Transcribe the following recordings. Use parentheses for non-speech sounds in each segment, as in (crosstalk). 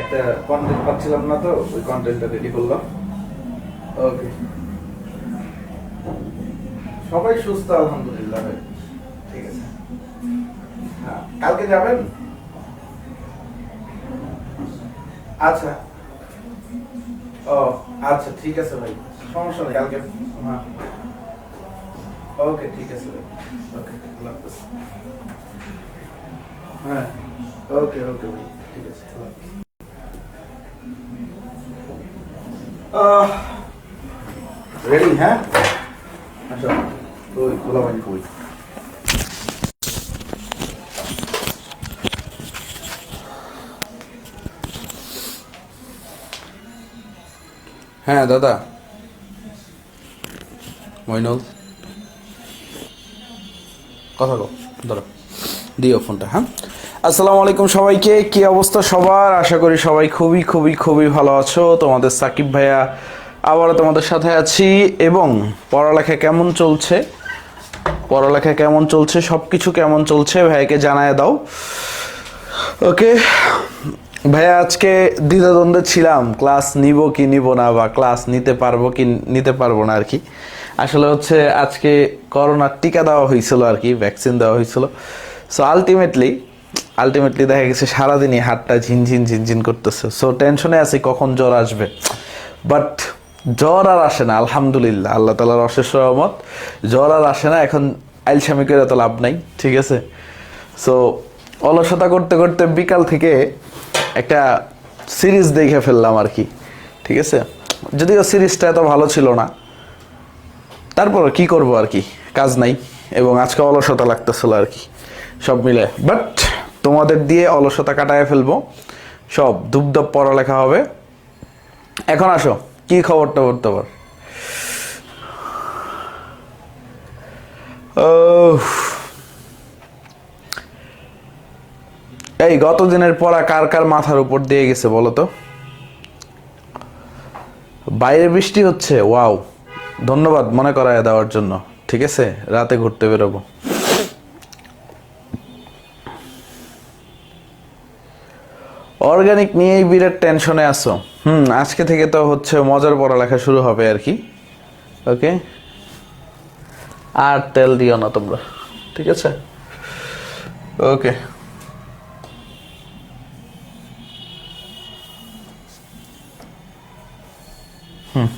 একটা কন্টেন্ট পাচ্ছিলাম না তো, ওই কন্টেন্টটা রেডি করলাম। ওকে সবাই সুস্থ, আলহামদুলিল্লাহ, ভাই। ঠিক আছে। হ্যাঁ কালকে যাবেন? আচ্ছা। ও আচ্ছা ঠিক আছে, ভাই। সমস্যা নেই, কালকে হ্যাঁ। ওকে ঠিক আছে, ভাই। ওকে আল্লাহ। হ্যাঁ। ওকে ওকে ভাই। ঠিক আছে রেডি হ্যাঁ? আচ্ছা ওই খোলা পানি কই? হ্যাঁ দাদা। মইনুল। কথা কো ধরো। দিও ফোনটা হ্যাঁ? আসসালামু আলাইকুম সবাইকে। কি অবস্থা সবার? আশা করি সবাই খুবই খুবই খুবই ভালো আছো। তোমাদের সাকিব ভাইয়া আবারও তোমাদের সাথে আছি এবং পড়ালেখা কেমন চলছে? পড়ালেখা কেমন চলছে? সব কিছু কেমন চলছে? ভাইয়াকে জানায় দাও। ওকে, ভাইয়া আজকে দ্বিধাদ্বন্দ্বে ছিলাম। ক্লাস নিব কি নিব না বা ক্লাস নিতে পারব কি নিতে পারব না আর কি আসলে হচ্ছে আজকে করোনার টিকা দেওয়া হয়েছিল আর কি ভ্যাকসিন দেওয়া হয়েছিল। সো আলটিমেটলি আলটিমেটলি দেখা গেছে সারাদিনই হাতটা ঝিনঝিন ঝিনঝিন করতেছে। সো টেনশনে আছি কখন জ্বর আসবে। বাট জ্বর আর আসে না, আলহামদুলিল্লাহ, আল্লাহ তালার অশেষ রহমত। জ্বর আর আসে না, এখন আইলসামি করে তো লাভ নাই, ঠিক আছে? সো অলসতা করতে করতে বিকাল থেকে একটা সিরিজ দেখে ফেললাম আর কি, ঠিক আছে? যদিও সিরিজটা এত ভালো ছিল না। তারপর কি করব আর কি? কাজ নাই, এবং আজকে অলসতা লাগতেছিল আর কি, সব মিলে। বাট তোমাদের দিয়ে অলসতা কাটায় ফেলব। সব ধুপধাপ পড়ালেখা হবে। এখন আসো, কি খবর টবর তোমার এই গত দিনের পড়া কার কার মাথার উপর দিয়ে গেছে বলো তো? বাইরে বৃষ্টি হচ্ছে, ওয়াও। ধন্যবাদ মনে করায় দেওয়ার জন্য। ঠিক আছে? রাতে ঘুরতে বেরোবো। অর্গানিক নিয়েই বিরাট টেনশনে আছো। হুম, আজকে থেকে তো হচ্ছে মজার পড়ালেখা শুরু হবে আর কি। ওকে আর তেল দিও না তোমরা। ঠিক আছে? ওকে হুম।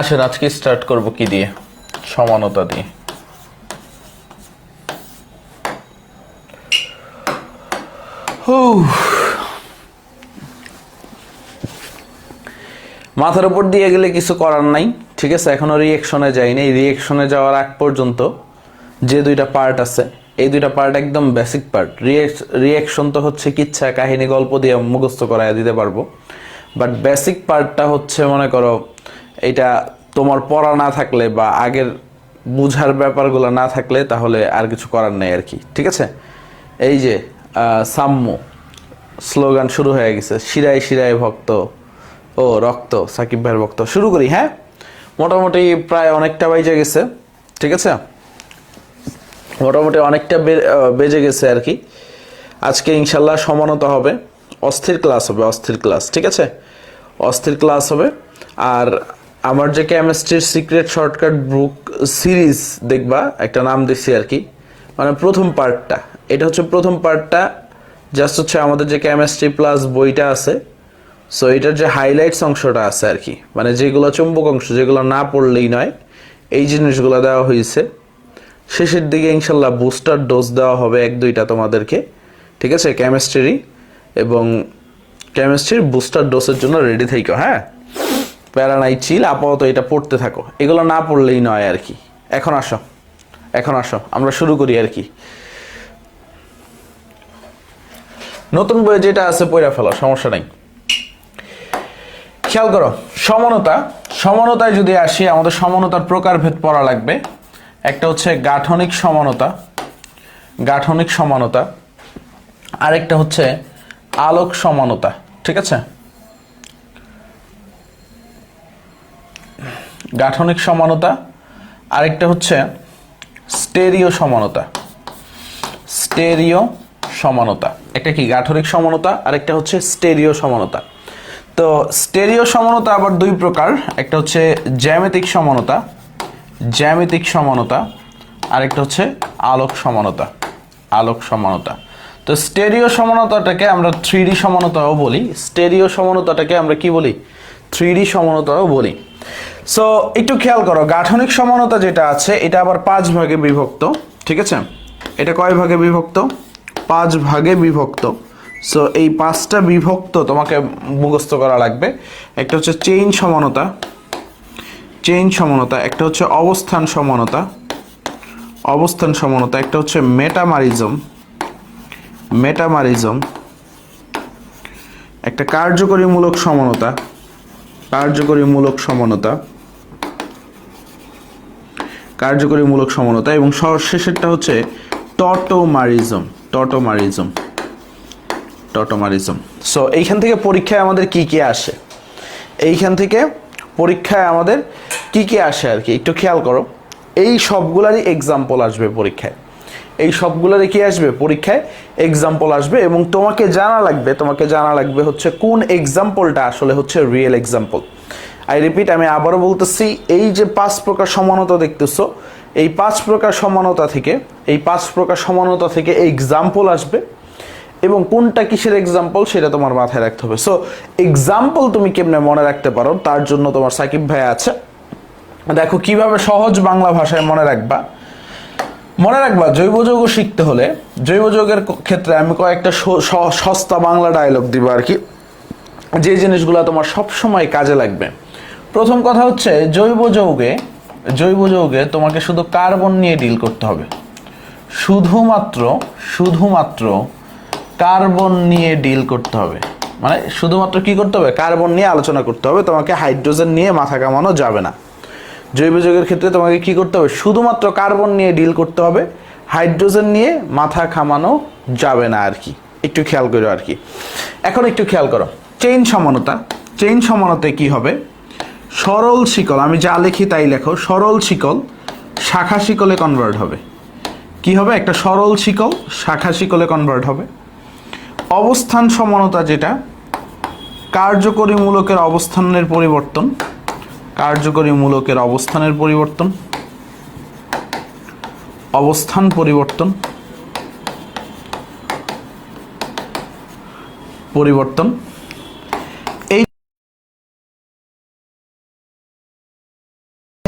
আসেন, আজকে স্টার্ট করব কি দিয়ে? সমানতা দিয়ে। মাথার উপর দিয়ে গেলে কিছু করার নাই, ঠিক আছে? এখনও রিয়েকশনে যাইনি। এই রিয়েকশনে যাওয়ার আগ পর্যন্ত যে দুইটা পার্ট আছে, এই দুইটা পার্ট একদম বেসিক পার্ট রিয়েকশন তো হচ্ছে কিচ্ছা কাহিনী, গল্প দিয়ে মুখস্থ করায় দিতে পারব। বাট বেসিক পার্টটা হচ্ছে, মনে করো, এটা তোমার পড়া না থাকলে বা আগের বুঝার ব্যাপারগুলো না থাকলে তাহলে আর কিছু করার নেই আর কি, ঠিক আছে? এই যে সাম্য স্লোগান শুরু হয়ে গেছে, শিরায় শিরায় ভক্ত, ও রক্ত, সাকিব ভাইয়ের ভক্ত। শুরু করি হ্যাঁ? মোটামুটি প্রায় অনেকটা বাইজে গেছে, ঠিক আছে? মোটামুটি অনেকটা বেজে গেছে আর কি। আজকে ইনশাল্লাহ সমানতা হবে, অস্থির ক্লাস হবে, অস্থির ক্লাস, ঠিক আছে? অস্থির ক্লাস হবে। আর আমার যে কেমিস্ট্রির সিক্রেট শর্টকাট বুক সিরিজ দেখবা, একটা নাম দিচ্ছি আর কি। মানে প্রথম পার্টটা এটা হচ্ছে প্রথম পার্টটা। জাস্ট হচ্ছে আমাদের যে কেমিস্ট্রি প্লাস বইটা আছে। সো এটার যে হাইলাইটস অংশটা আছে আর কি মানে যেগুলো চুম্বক অংশ, যেগুলো না পড়লেই নয়, এই জিনিসগুলো দেওয়া হয়েছে। শেষের দিকে ইনশাল্লাহ বুস্টার ডোজ দেওয়া হবে এক দুইটা তোমাদেরকে। ঠিক আছে? কেমিস্ট্রি এবং কেমিস্ট্রির বুস্টার ডোজের জন্য রেডি থেকো হ্যাঁ? প্যারানাই চিল আপাতত এটা পড়তে থাকো। এগুলো না পড়লেই নয় আর কি এখন আসো। এখন আসো। আমরা শুরু করি আর কি নতুন বইয়ে যেটা আছে পড়া ফেলো, সমস্যা নাই। খেয়াল করো, সমানতা, সমানতায় যদি আসি, আমাদের সমানতার প্রকারভেদ পড়া লাগবে। একটা হচ্ছে গাঠনিক সমানতা গাঠনিক সমানতা। আরেকটা হচ্ছে আলোক সমানতা, ঠিক আছে? গাঠনিক সমানতা, আরেকটা হচ্ছে স্টেরিও সমানতা। স্টেরিও সমানতা। একটা কি গাঠনিক সমানতা আর একটা হচ্ছে স্টেরিও সমানতা। তো স্টেরিও সমানতা আবার দুই প্রকার, একটা হচ্ছে জ্যামিতিক সমানতা জ্যামিতিক সমানতা আর একটা হচ্ছে আলোক সমানতা আলোক সমানতা। তো স্টেরিও সমানতাটাকে আমরা থ্রি ডি সমানতাও বলি। স্টেরিও সমানতাটাকে আমরা কি বলি? থ্রি ডি সমানতাও বলি। সো একটু খেয়াল করো, গাঠনিক সমানতা যেটা আছে, এটা আবার পাঁচ ভাগে বিভক্ত, ঠিক আছে? এটা কয় ভাগে বিভক্ত? পাঁচ ভাগে বিভক্ত। সো এই পাঁচটা বিভক্ত তোমাকে মুখস্থ করা লাগবে। একটা হচ্ছে চেইন সমানতা চেইন সমানতা, একটা হচ্ছে অবস্থান সমানতা অবস্থান সমানতা, একটা হচ্ছে মেটামারিজম মেটামারিজম একটা কার্যকরীমূলক সমানতা কার্যকরীমূলক সমানতা কার্যকরীমূলক সমানতা, এবং সর্বশেষেরটা হচ্ছে টটোমারিজম টটোমারিজম টটোমারিজম সো এইখান থেকে পরীক্ষায় আমাদের কি কি আসে? এইখান থেকে পরীক্ষায় আমাদের কি কি আসে আর কি? একটু খেয়াল করো। এই সবগুলারই এক্সাম্পল আসবে পরীক্ষায়। এই সবগুলোরই কি আসবে? পরীক্ষায় এক্সাম্পল আসবে এবং তোমাকে জানা লাগবে, তোমাকে জানা লাগবে হচ্ছে কোন এক্সাম্পলটা আসলে হচ্ছে রিয়েল এক্সাম্পল আই রিপিট আমি আবারও বলতেছি, এই যে পাঁচ প্রকার সমানতা দেখতেছো এই পাঁচ প্রকার সমানতা থেকে, এই পাঁচ প্রকার সমানতা থেকে এক্সাম্পল আসবে। এবং কোনটা কিসের এক্সাম্পল সেটা তোমার মাথায় রাখতে হবে। সো এক্সাম্পল তুমি কেমনে মনে রাখতে পারো, তার জন্য তোমার সাকিব ভাই আছে। দেখো, কীভাবে সহজ বাংলা ভাষায় মনে রাখবা। মনে রাখবা, জৈব যৌগ শিখতে হলে, জৈব যৌগের ক্ষেত্রে আমি কয়েকটা সস্তা বাংলা ডায়লগ দিব আর কি। যে জিনিসগুলো তোমার সব সময় কাজে লাগবে। প্রথম কথা হচ্ছে, জৈব যৌগে জৈব যৌগে তোমাকে শুধু কার্বন নিয়ে ডিল করতে হবে। শুধুমাত্র শুধুমাত্র কার্বন নিয়ে ডিল করতে হবে। মানে শুধুমাত্র কি করতে হবে? কার্বন নিয়ে আলোচনা করতে হবে। তোমাকে হাইড্রোজেন নিয়ে মাথা কামানো যাবে না। জৈব যৌগের ক্ষেত্রে তোমাকে কি করতে হবে? শুধুমাত্র কার্বন নিয়ে ডিল করতে হবে। হাইড্রোজেন নিয়ে মাথা খামানো যাবে না আর কি। একটু খেয়াল করো আর কি। এখন একটু খেয়াল করো। চেইন সমানতা। চেইন সমানতায় কি হবে? সরল শিকল, আমি যা লিখি তাই লেখো, সরল শিকল, শাখা শিকলে কনভার্ট হবে। কি হবে? একটা সরল শিকল, শাখা শিকলে কনভার্ট হবে। অবস্থান সমানতা যেটা, কার্যকরী মূলকের অবস্থানের পরিবর্তন, কার্যকরী মূলকের অবস্থানের পরিবর্তন, অবস্থান পরিবর্তন পরিবর্তন।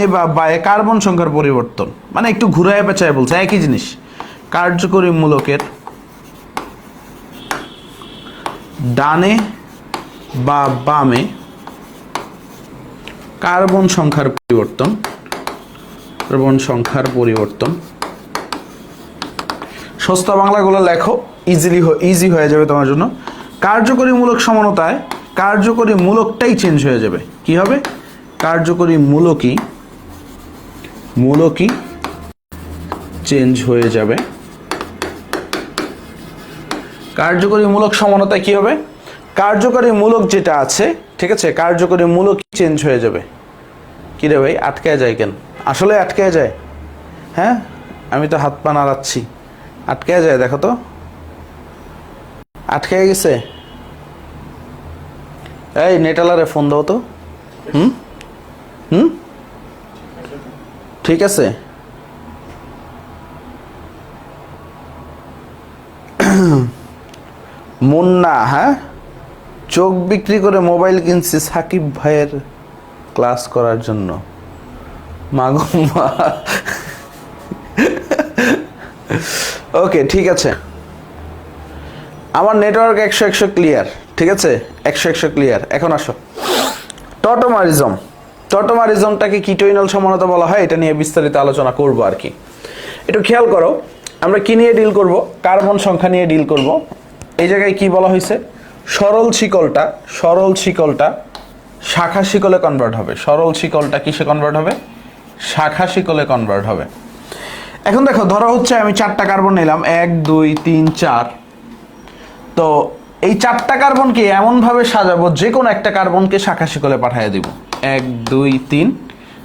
বা কার্বন সংখ্যার পরিবর্তন। মানে একটু ঘুরায় পেঁচায় বলছে, একই জিনিস। কার্যকরী মূলকের ডানে বা বামে কার্বন সংখ্যার পরিবর্তন, কার্বন সংখ্যার পরিবর্তন। সস্তা বাংলাগুলো লেখো ইজিলি ইজি হয়ে যাবে তোমার জন্য। কার্যকরী মূলক সমানতায়, কার্যকরী মূলকটাই চেঞ্জ হয়ে যাবে। কি হবে? কার্যকরী মূলকই মূলকই চেঞ্জ হয়ে যাবে। কার্যকরী মূলক সমানতায় কি হবে? কার্যকরী মূলক যেটা আছে, ঠিক আছে? কার্যকরী মূলক চেঞ্জ হয়ে যাবে? কি রে ভাই, আটকায় যায় কেন? আসলে আটকায় যায়। হ্যাঁ? আমি তো হাত পা নাড়াচ্ছি। আটকায় যায়, দেখো তো। আটকায় গেছে? এই, নেটালারে ফোন দাও তো। হুম? হুম? ঠিক আছে? (clears throat) মুন্না হ্যাঁ? চোখ বিক্রি করে মোবাইল কিনছি সাকিব ভাইয়ের ক্লাস করার জন্য। ওকে, ঠিক আছে। আমার নেটওয়ার্ক একশো একশো ক্লিয়ার ঠিক আছে? একশো একশো ক্লিয়ার এখন আসো। টটোমারিজম টটোমারিজমটাকে কিটোইনাল সমানতা বলা হয়, এটা নিয়ে বিস্তারিত আলোচনা করব আর কি। একটু খেয়াল করো, আমরা কি নিয়ে ডিল করব? কার্বন সংখ্যা নিয়ে ডিল করব। এই জায়গায় কি বলা হয়েছে? সরল শিকলটা সরল শিকলটা শাখা শিকলে কনভার্ট হবে। সরল শিকলটা কিসে কনভার্ট হবে? শাখা শিকলে কনভার্ট হবে। এখন দেখো, ধরো হচ্ছে আমি চারটা কার্বন নিলাম, এক, দুই, তিন, চার। তো এই চারটা কার্বনকে এমনভাবে সাজাবো যে কোনো একটা কার্বনকে শাখা শিকলে পাঠিয়ে দিব। এক, দুই, তিন।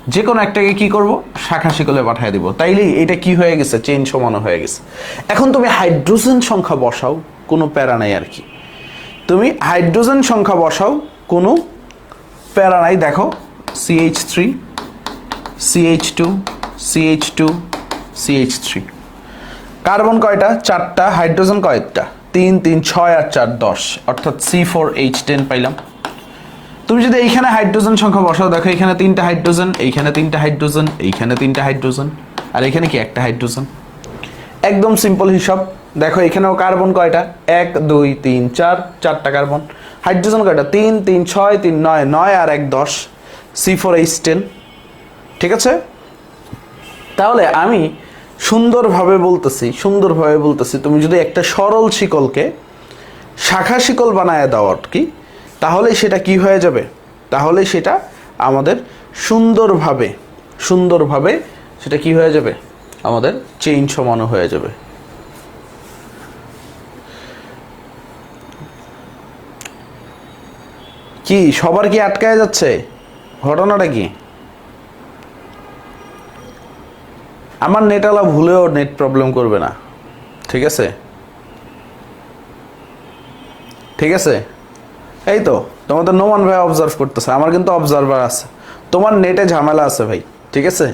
যে কোনো একটাকে কি করব? শাখা শিকলে পাঠিয়ে দিব। তাইলেই এটা কি হয়ে গেছে? চেইন সমানো হয়ে গেছে। এখন তুমি হাইড্রোজেন সংখ্যা বসাও, কোনো প্যারা নাই আর কি। তুমি হাইড্রোজেন সংখ্যা বসাও, কোনো প্যারা নাই। দেখো C H three C H two C H two C H three carbon কয়টা? চারটা। হাইড্রোজেন কয়টা? তিন তিন, ছয় আর চার, দশ। অর্থাৎ সি ফোর এইচ টেন পাইলাম। তুমি যদি এইখানে হাইড্রোজেন সংখ্যা বসাও, দেখো এখানে তিনটা হাইড্রোজেন, এইখানে তিনটা হাইড্রোজেন, এইখানে তিনটা হাইড্রোজেন, আর এখানে কি একটা হাইড্রোজেন? একদম সিম্পল হিসাব। দেখো এখানেও কার্বন কয়টা? এক, দুই, তিন, চার, চারটা কার্বন। হাইড্রোজেন কয়টা? তিন তিন, ছয়, তিন, নয় নয় আর এক, দশ। C four H ten. ঠিক আছে? তাহলে আমি সুন্দরভাবে বলতেছি সুন্দরভাবে বলতেছি, তুমি যদি একটা সরল শিকলকে শাখা শিকল বানায় দাও আর কি তাহলে সেটা কি হয়ে যাবে? তাহলে সেটা আমাদের সুন্দরভাবে সুন্দরভাবে সেটা কি হয়ে যাবে? আমাদের চেইন সমানো হয়ে যাবে। কি, সবার কি আটকায় যাচ্ছে? ঘটনাটা কি? আমার নেটওয়ালা ভুলেও নেট প্রবলেম করবে না। ঠিক আছে? ঠিক আছে? এই তো তোমাদের নোমান ভাই অবজার্ভ করতেছে, আমার কিন্তু অবজারভার আছে। তোমার নেটে ঝামেলা আছে ভাই, ঠিক আছে?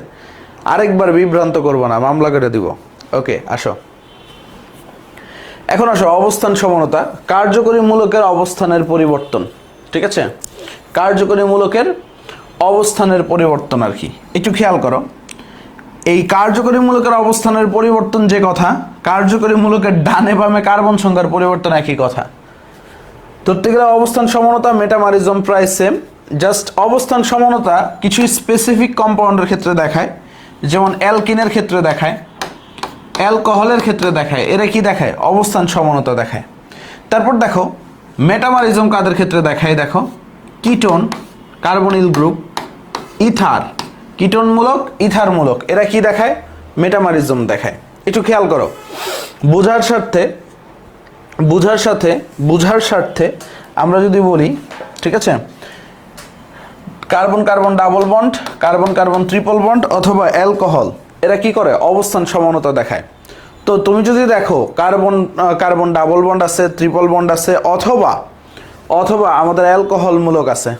আরেকবার বিভ্রান্ত করব না, মামলা করে দিব। ওকে আসো। এখন আসো, অবস্থান সমানতা কার্যকরী মূলকের অবস্থানের পরিবর্তন, ঠিক আছে? কার্যকরী মূলকের অবস্থানের পরিবর্তন আর কি। একটু খেয়াল করো। এই কার্যকরী মূলকের অবস্থানের পরিবর্তন যে কথা কার্যকরী মূলকের ডানে বামে কার্বন সংখ্যার পরিবর্তন একই কথা। ধরতে অবস্থান সমানতা মেটামারিজম প্রায় সেম জাস্ট অবস্থান সমানতা কিছু স্পেসিফিক কম্পাউন্ডের ক্ষেত্রে দেখায়। যেমন অ্যালকিনের ক্ষেত্রে দেখায়, অ্যালকোহলের ক্ষেত্রে দেখায়। এরা কি দেখায়? অবস্থান সমানতা দেখায়। তারপর দেখো মেটামারিজম কাদের ক্ষেত্রে দেখায় দেখো? Ketone, carbonyl group, ether. কিটোনমূলক, ইথারমূলক। এরা কি দেখায়? মেটামারিজম দেখায়। একটু খেয়াল করো। বোঝার স্বার্থে বুঝার সাথে, বুঝার স্বার্থে আমরা যদি বলি, ঠিক আছে? Carbon carbon double bond, carbon carbon triple bond অথবা অ্যালকোহল, এরা কি করে? অবস্থান সমানতা দেখায়। তো তুমি যদি দেখো, কার্বন কার্বন ডাবল বন্ড আছে ট্রিপল বন্ড আছে, অথবা অথবা আমাদের অ্যালকোহলমূলক আছে।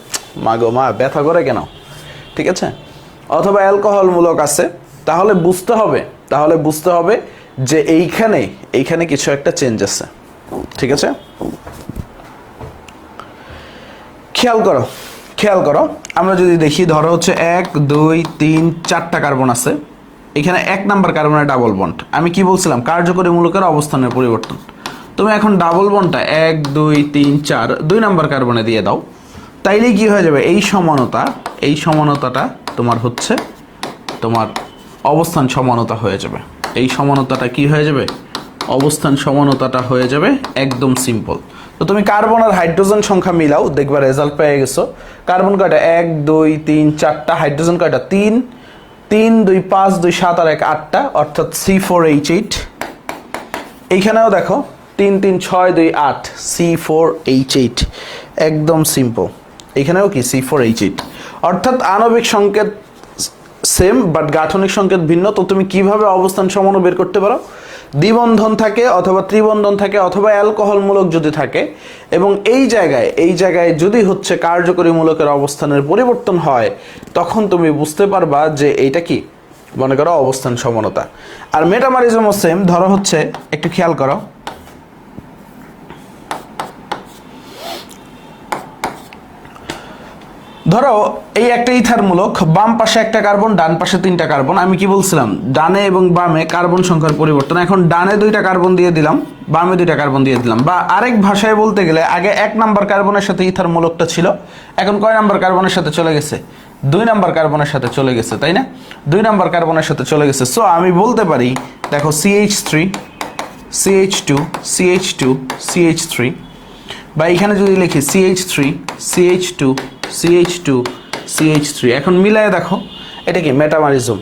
মা গো মা, ব্যথা করে কেন? ঠিক আছে? অথবা অ্যালকোহলমূলক আছে, তাহলে বুঝতে হবে, তাহলে বুঝতে হবে যে এইখানে এইখানে কিছু একটা চেঞ্জ আছে। ঠিক আছে? খেয়াল করো খেয়াল করো। আমরা যদি দেখি, ধরো হচ্ছে এক, দুই, তিন, চারটা কার্বন আছে। এখানে এক নাম্বার কার্বনের ডাবল বন্ড আমি কি বলছিলাম? কার্যকরী মূলকের অবস্থানের পরিবর্তন। তুমি এখন ডাবল বন্ডটা এক, দুই, তিন, চার, দুই নাম্বার কার্বনে দিয়ে দাও। তাইলে কি হয়ে যাবে? এই সমানতা, এই সমানতাটা তোমার হচ্ছে, তোমার অবস্থান সমানতা হয়ে যাবে। এই সমানতাটা কি হয়ে যাবে? অবস্থান সমানতাটা হয়ে যাবে একদম সিম্পল তো তুমি কার্বন আর হাইড্রোজেন সংখ্যা মিলাও, দেখবা রেজাল্ট পেয়ে গেছো। কার্বন কয়টা? এক, দুই, তিন, চারটা। হাইড্রোজেন কয়টা? তিন। তিন, দুই, পাঁচ, দুই, সাত আর এক, আটটা। অর্থাৎ সি ফোর এইচ এইট এইখানেও দেখো, তিন তিন, ছয়, দুই, আট। সি ফোর এইচ এইট একদম সিম্পল এখানেও কি? সি ফোর এইচ এইট অর্থাৎ আণবিক সংকেত সেম বাট গাঠনিক সংকেত ভিন্ন। তো তুমি কীভাবে অবস্থান সমানো বের করতে পারো? দ্বিবন্ধন থাকে অথবা ত্রিবন্ধন থাকে অথবা অ্যালকোহলমূলক যদি থাকে, এবং এই জায়গায় এই জায়গায় যদি হচ্ছে কার্যকরী মূলকের অবস্থানের পরিবর্তন হয়, তখন তুমি বুঝতে পারবা যে এইটা কি? মনে করো অবস্থান সমানতা। আর মেটামারিজমও সেম ধরো হচ্ছে, একটু খেয়াল করো। ধরো, এই একটা ইথারমূলক, বাম পাশে একটা কার্বন, ডান পাশে তিনটা কার্বন। আমি কি বলছিলাম? ডানে এবং বামে কার্বন সংখ্যার পরিবর্তন। এখন ডানে দুইটা কার্বন দিয়ে দিলাম, বামে দুইটা কার্বন দিয়ে দিলাম। বা আরেক ভাষায় বলতে গেলে, আগে এক নাম্বার কার্বনের সাথে ইথারমূলকটা ছিল, এখন কয় নাম্বার কার্বনের সাথে চলে গেছে? দুই নাম্বার কার্বনের সাথে চলে গেছে, তাই না? দুই নাম্বার কার্বনের সাথে চলে গেছে। সো আমি বলতে পারি, দেখো C H three C H two C H two C H three বা এখানে যদি লিখি C H three C H two C H two C H three এখন মিলায় দেখো, এটা কি মেটামারিজম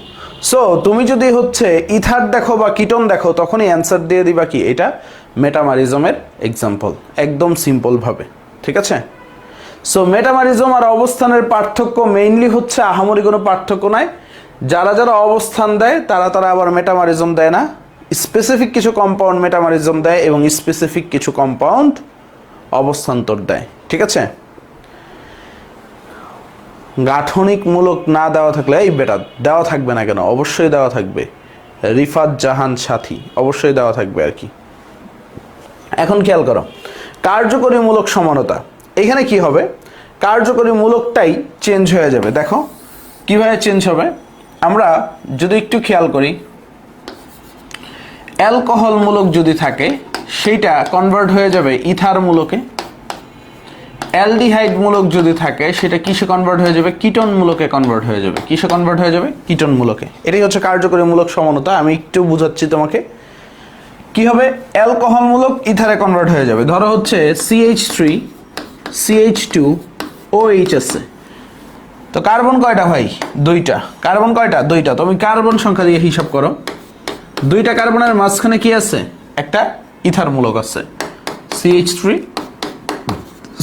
সো তুমি যদি হচ্ছে ইথার দেখো বা কিটন দেখো, তখনই অ্যান্সার দিয়ে দিবা কি, এটা মেটামারিজমের এক্সাম্পল একদম সিম্পলভাবে ঠিক আছে? সো মেটামারিজম আর অবস্থানের পার্থক্য মেইনলি হচ্ছে আহামরি কোনো পার্থক্য নাই। যারা যারা অবস্থান দেয়, তারা তারা আবার মেটামারিজম দেয় না। স্পেসিফিক কিছু কম্পাউন্ড মেটামারিজম দেয় এবং স্পেসিফিক কিছু কম্পাউন্ড অবস্থান্তর দেয়। ঠিক আছে? গাঠনিকমূলক না দেওয়া থাকলে, এই বেটা দেওয়া থাকবে না কেন? অবশ্যই দেওয়া থাকবে। রিফাত জাহান সাথী, অবশ্যই দেওয়া থাকবে আর কি। এখন খেয়াল করো, কার্যকরীমূলক সমানতা। এখানে কি হবে? কার্যকরীমূলকটাই চেঞ্জ হয়ে যাবে। দেখো, কীভাবে চেঞ্জ হবে? আমরা যদি একটু খেয়াল করি, অ্যালকোহলমূলক যদি থাকে, সেইটা কনভার্ট হয়ে যাবে ইথার অ্যালডিহাইড মূলক যদি থাকে, সেটা কিসে কনভার্ট হয়ে যাবে? কিটন মূলকে কনভার্ট হয়ে যাবে। কিসে কনভার্ট হয়ে যাবে? কিটন মূলকে এটাই হচ্ছে কার্যকরী মূলক সমানতা। আমি একটু বুঝাচ্ছি তোমাকে। কি হবে? অ্যালকোহল মূলক ইথারে কনভার্ট হয়ে যাবে। ধরো হচ্ছে C H three C H two O H আছে তো কার্বন কয়টা ভাই? দুইটা। কার্বন কয়টা? দুইটা। তুমি কার্বন সংখ্যা দিয়ে হিসাব করো। দুইটা কার্বনের মাঝখানে কি আছে? একটা ইথার মূলক আছে সিএইচ থ্রি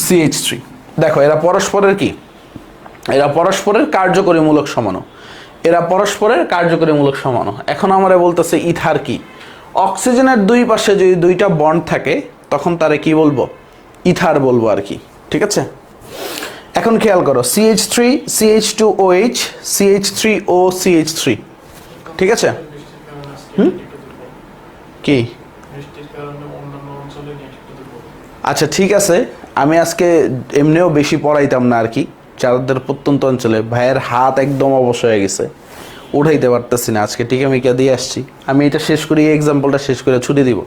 সিএইচ থ্রি দেখো এরা পরস্পরের কি? এরা পরস্পরের কার্যকরীমূলক সমানো এরা পরস্পরের কার্যকরীমূলক সমানো এখন আমরা বলতেছে ইথার কি? অক্সিজেনের দুই পাশে যদি দুইটা বন্ড থাকে তখন তারে কি বলব? ইথার বলব আর কি। ঠিক আছে? এখন খেয়াল করো C H three C H two O H C H three O C H three ঠিক আছে? হুম? কি? আচ্ছা ঠিক আছে। আমি আজকে এমনিও বেশি পড়াইতাম না আর কি। চারদের প্রত্যন্ত অঞ্চলে ভাইয়ের হাত একদম অবশ হয়ে গেছে। উঠাইতে পারতেছি না। আজকে টিকা মিকা দিয়ে আসছি। আমি এটা শেষ করি এক্সাম্পলটা শেষ করে ছুটি দিব।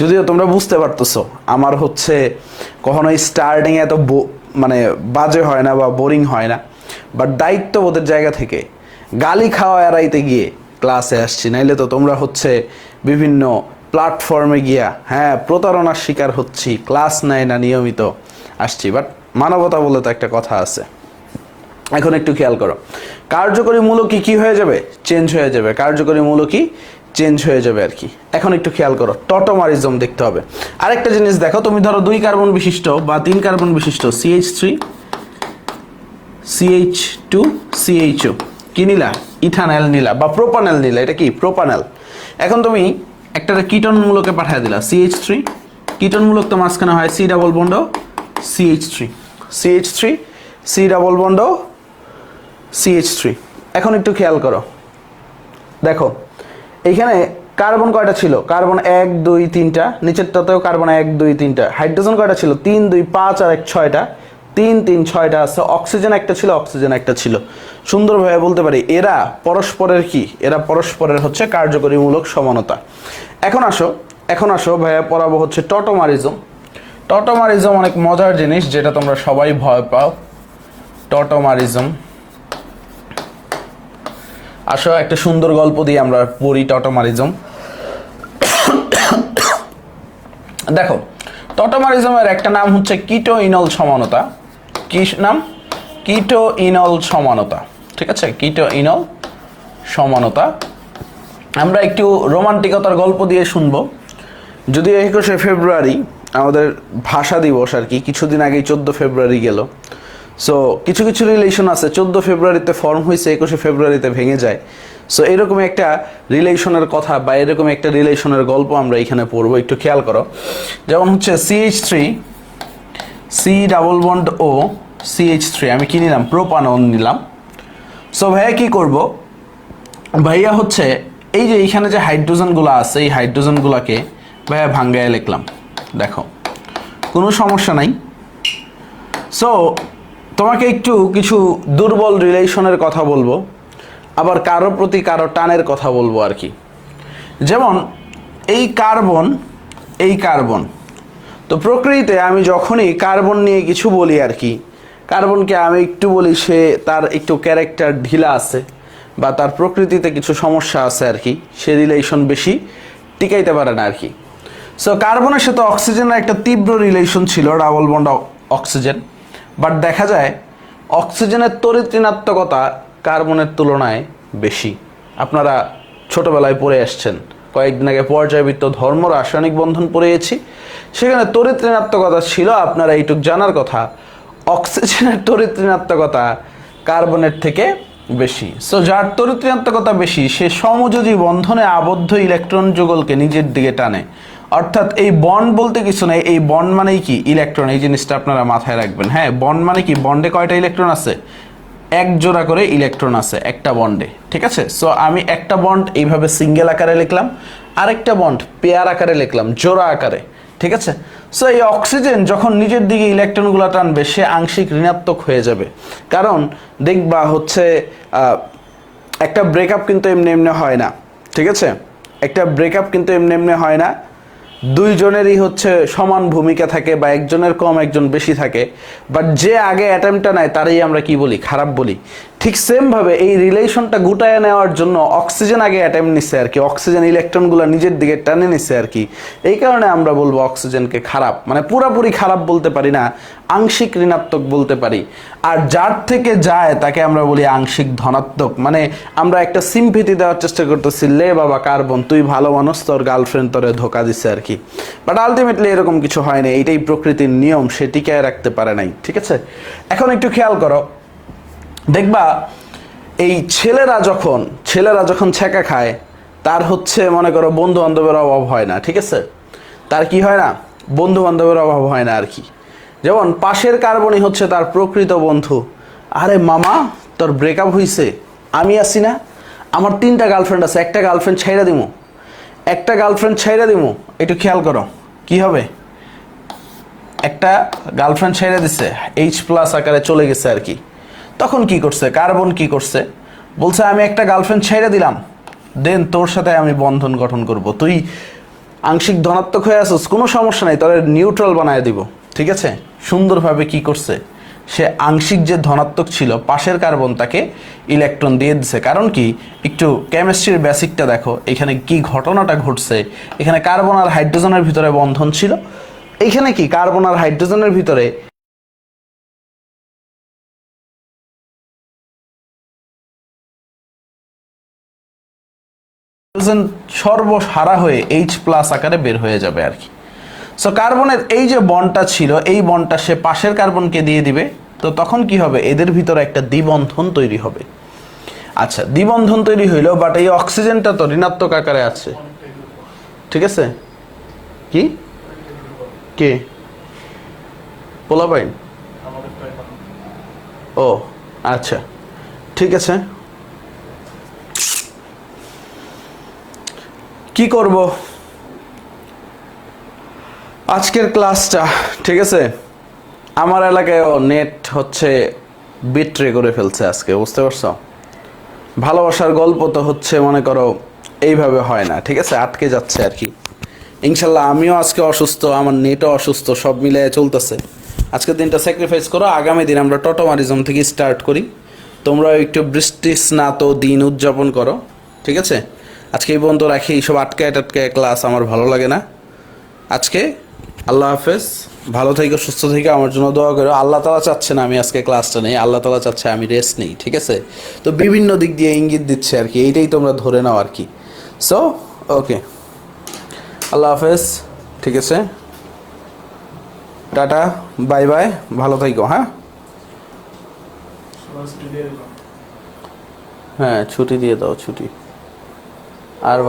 যদিও তোমরা বুঝতে পারতেছো, আমার হচ্ছে কখনোই স্টার্টিং এত মানে বাজে হয় না বা বোরিং হয় না। বাট দায়িত্ববোধের জায়গা থেকে গালি খাওয়া এড়াইতে গিয়ে ক্লাসে আসছি। নাইলে তো তোমরা হচ্ছে বিভিন্ন প্ল্যাটফর্মে গিয়া হ্যাঁ প্রতারণার শিকার হচ্ছি ক্লাস নেয় না নিয়মিত, আসছি। বাট মানবতা বলে তো একটা কথা আছে। এখন একটু খেয়াল করো। কার্যকরী মূলকই কি হয়ে যাবে? চেঞ্জ হয়ে যাবে। কার্যকরী মূলকই চেঞ্জ হয়ে যাবে আর কি। এখন একটু খেয়াল করো। টটোমারিজম দেখতে হবে। আরেকটা জিনিস দেখো, তুমি ধরো দুই কার্বন বিশিষ্ট বা তিন কার্বন বিশিষ্ট C H three C H two C H O কি নিলা? ইথানল নিলা বা প্রোপানেল নিলা। এটা কি? প্রোপানেল এখন তুমি একটা কিটন মূলকে পাঠিয়ে দিলা সিএইচ থ্রি কিটন মূলক তো মাঝখানে হয় C double bond C H three C H three C double bond C H three এখন একটু খেয়াল করো। দেখো এইখানে কার্বন কয়টা ছিল? কার্বন এক, দুই, তিনটা। নিচেরটাতেও কার্বন এক, দুই, তিনটা। হাইড্রোজেন কয়টা ছিল? তিন, দুই, পাঁচ আর এক, ছয়টা। তিন তিন, ছয়টা আছে। অক্সিজেন একটা ছিল, অক্সিজেন একটা ছিল। সুন্দরভাবে বলতে পারি, এরা পরস্পরের কি? এরা পরস্পরের হচ্ছে কার্যকরীমূলক সমানতা। এখন আসো এখন আসো ভাইয়া, পড়াবো হচ্ছে টটোমারিজম। টটোমারিজম অনেক মজার জিনিস, যেটা তোমরা সবাই ভয় পাও। টটোমারিজম। আসো, একটা সুন্দর গল্প দিয়ে আমরা পড়ি টটোমারিজম। (coughs) দেখো, টটোমারিজমের একটা নাম হচ্ছে কিটো ইনল সমানতা। কি নাম? কিটো ইনল সমানতা। ঠিক আছে? কিটো ইনল সমানতা। আমরা একটু রোমান্টিকতার গল্প দিয়ে শুনব। যদিও একুশে ফেব্রুয়ারি আমাদের ভাষা দিবস আর কি, কিছুদিন আগেই চোদ্দ ফেব্রুয়ারি গেল। সো কিছু কিছু রিলেশন আছে। চোদ্দ ফেব্রুয়ারিতে ফর্ম হয়েছে, একুশে ফেব্রুয়ারিতে ভেঙে যায়। সো এরকম একটা রিলেশনের কথা বা এরকম একটা রিলেশনের গল্প আমরা এখানে পড়ব। একটু খেয়াল করো। যেমন হচ্ছে C H three C double bond O C H three আমি কি নিলাম? প্রোপানন নিলাম। সো ভাইয়া, কি করব? ভাইয়া হচ্ছে, এই যে এইখানে যে হাইড্রোজেনগুলো আছে, এই হাইড্রোজেনগুলোকে ভাইয়া ভাঙ্গায় লিখলাম। দেখো, কোনো সমস্যা নাই। সো তোমাকে একটু কিছু দুর্বল রিলেশনের কথা বলব, আবার কারও প্রতি কারও টানের কথা বলব আর কি। যেমন, এই কার্বন এই কার্বন তো প্রকৃতিতে আমি যখনই কার্বন নিয়ে কিছু বলি আর কি, কার্বনকে আমি একটু বলি সে তার একটু ক্যারেক্টার ঢিলা আছে বা তার প্রকৃতিতে কিছু সমস্যা আছে আর কি, সে রিলেশন বেশি টিকাইতে পারে না আর কি। সো কার্বনের সাথে অক্সিজেনের একটা তীব্র রিলেশন ছিল, ডাবল বন্ড অক্সিজেন। বাট দেখা যায়, অক্সিজেনের ঋণাত্মকতা কার্বনের তুলনায় বেশি। আপনারা ছোটবেলায় পড়ে আসছেন। কয়েকদিন আগে পর্যায়বৃত্ত ধর্ম রাসায়নিক বন্ধন পড়েছি সেখানে তড়িৎ ঋণাত্মকতা ছিল, আপনারা এইটুক জানার কথা। অক্সিজেনের তড়িৎ ঋণাত্মকতা কার্বনের থেকে বেশি। সো যার তড়িৎ ঋণাত্মকতা বেশি, সে সমযোজী বন্ধনে আবদ্ধ ইলেকট্রন যুগলকে নিজের দিকে টানে। অর্থাৎ এই বন্ড বলতে কিছু নাই, এই বন্ড মানেই কি? ইলেকট্রন, এই জিনিসটা আপনারা মাথায় রাখবেন। হ্যাঁ বন্ড মানে কি? বন্ডে কয়টা ইলেকট্রন আছে? এক জোড়া করে ইলেকট্রন আছে, একটা বন্ডে। ঠিক আছে? সো আমি একটা বন্ড এইভাবে সিঙ্গেল আকারে লিখলাম, আরেকটা বন্ড পেয়ার আকারে লিখলাম, জোড়া আকারে। ঠিক আছে? সো এই অক্সিজেন যখন নিজের দিকে ইলেকট্রনগুলো টানবে, সে আংশিক ঋণাত্মক হয়ে যাবে। কারণ, দেখবা হচ্ছে একটা ব্রেকআপ কিন্তু এমনি এমনি হয় না। ঠিক আছে? একটা ব্রেকআপ কিন্তু এমনি এমনি হয় না। দুইজনেরই হচ্ছে সমান ভূমিকা থাকে বা একজনের কম, একজন বেশি থাকে। বাট যে আগে অ্যাটেম্পটা নেয়, তারই আমরা কি বলি? খারাপ বলি। ঠিক সেমভাবে এই রিলেশনটা গুটায় নেওয়ার জন্য অক্সিজেন আগে অ্যাটেম্প নিচ্ছে আর কি। অক্সিজেন ইলেকট্রনগুলো নিজের দিকে টানে নিচ্ছে আর কি। এই কারণে আমরা বলব অক্সিজেনকে খারাপ। মানে পুরাপুরি খারাপ বলতে পারি না, আংশিক ঋণাত্মক বলতে পারি। আর যার থেকে যায় তাকে আমরা বলি আংশিক ধনাত্মক। মানে আমরা একটা সিম্পিতি দেওয়ার চেষ্টা করতেছি, লে বাবা কার্বন, তুই ভালো মানুষ, তোর গার্লফ্রেন্ড তোরে ধোকা দিচ্ছে আর কি। বাট আলটিমেটলি এরকম কিছু হয় না এইটাই প্রকৃতির নিয়ম সে টিকায় রাখতে পারে নাই। ঠিক আছে? এখন একটু খেয়াল করো দেখবা, এই ছেলেরা যখন ছেলেরা যখন ছেঁকা খায়, তার হচ্ছে, মনে করো বন্ধু বান্ধবের অভাব হয় না, ঠিক আছে? তার কি হয় না? বন্ধু বান্ধবের অভাব হয় না আর কি। যেমন, পাশের কার্বনই হচ্ছে তার প্রকৃত বন্ধু। আরে মামা, তোর ব্রেকআপ হইছে। আমি আছি না। আমার তিনটা গার্লফ্রেন্ড আছে, একটা গার্লফ্রেন্ড ছাইরা দিমু। একটা গার্লফ্রেন্ড ছাইরা দিমু, একটু খেয়াল করো, কি হবে? একটা গার্লফ্রেন্ড ছেড়ে দিছে এইচ প্লাস আকারে চলে গেছে আর কি। তখন কি করছে? কার্বন কি করছে? বলছে, আমি একটা গার্লফ্রেন্ড ছেড়ে দিলাম। দেন তোর সাথে আমি বন্ধন গঠন করব। তুই আংশিক ধনাত্মক হয়ে আসছিস কোনো সমস্যা নাই, তোর নিউট্রাল বানায় দিব। ঠিক আছে? সুন্দরভাবে কি করছে? সে আংশিক যে ধনাত্মক ছিল, পাশের কার্বন তাকে ইলেকট্রন দিয়ে দিছে। কারণ কি? একটু কেমিস্ট্রির বেসিকটা দেখো। এখানে কি ঘটনাটা ঘটছে? এখানে কার্বন আর হাইড্রোজেনের ভিতরে বন্ধন ছিল। এইখানে কি? কার্বন আর হাইড্রোজেনের ভিতরে সর্বসারা হয়ে এইচ প্লাস আকারে বের হয়ে যাবে আর কি। সো কার্বনের এই যে বন্ডটা ছিল, এই বন্ডটা সে পাশের কার্বনকে দিয়ে দিবে, তো তখন কি হবে? এদের ভিতরে একটা দ্বিবন্ধন তৈরি হবে। আচ্ছা দ্বিবন্ধন তৈরি হইল বাট এই অক্সিজেনটা তো ঋণাত্মক আকারে আছে। ঠিক আছে? কি? কে? পোলাপাইন? ও আচ্ছা। ঠিক আছে। কি করব? আজকের ক্লাসটা, ঠিক আছে? আমার এলাকায় নেট হচ্ছে বিট্রে করে ফেলছে আজকে, বুঝতে পারছ? ভালোবাসার গল্প তো হচ্ছে, মনে করো, এইভাবে হয় না, ঠিক আছে? আটকে যাচ্ছে আর কি। ইনশাল্লাহ আমিও আজকে অসুস্থ, আমার নেটও অসুস্থ, সব মিলে চলতেছে। আজকের দিনটা স্যাক্রিফাইস করো, আগামী দিন আমরা টটোমারিজম থেকে স্টার্ট করি। তোমরা একটু বৃষ্টি স্নাত দিন উদযাপন করো, ঠিক আছে? আজকে এই পর্যন্ত রাখি এইসব আটকায় টাটকায় ক্লাস আমার ভালো লাগে না। আজকে আল্লাহ হাফেজ ভালো থেকে সুস্থ থেকে আমার জন্য দোয়া করো। আল্লাহ তালা চাচ্ছে না আমি আজকে ক্লাসটা নেই আল্লাহ তালা চাচ্ছে আমি রেস্ট নেই ঠিক আছে? তো বিভিন্ন দিক দিয়ে ইঙ্গিত দিচ্ছে আর কি এইটাই তোমরা ধরে নাও আর কি। সো ওকে আল্লাহ হাফেজ ঠিক আছে? টাটা বাই বাই ভালো থাকো হ্যাঁ? হ্যাঁ ছুটি দিয়ে দাও ছুটি। আর ভালো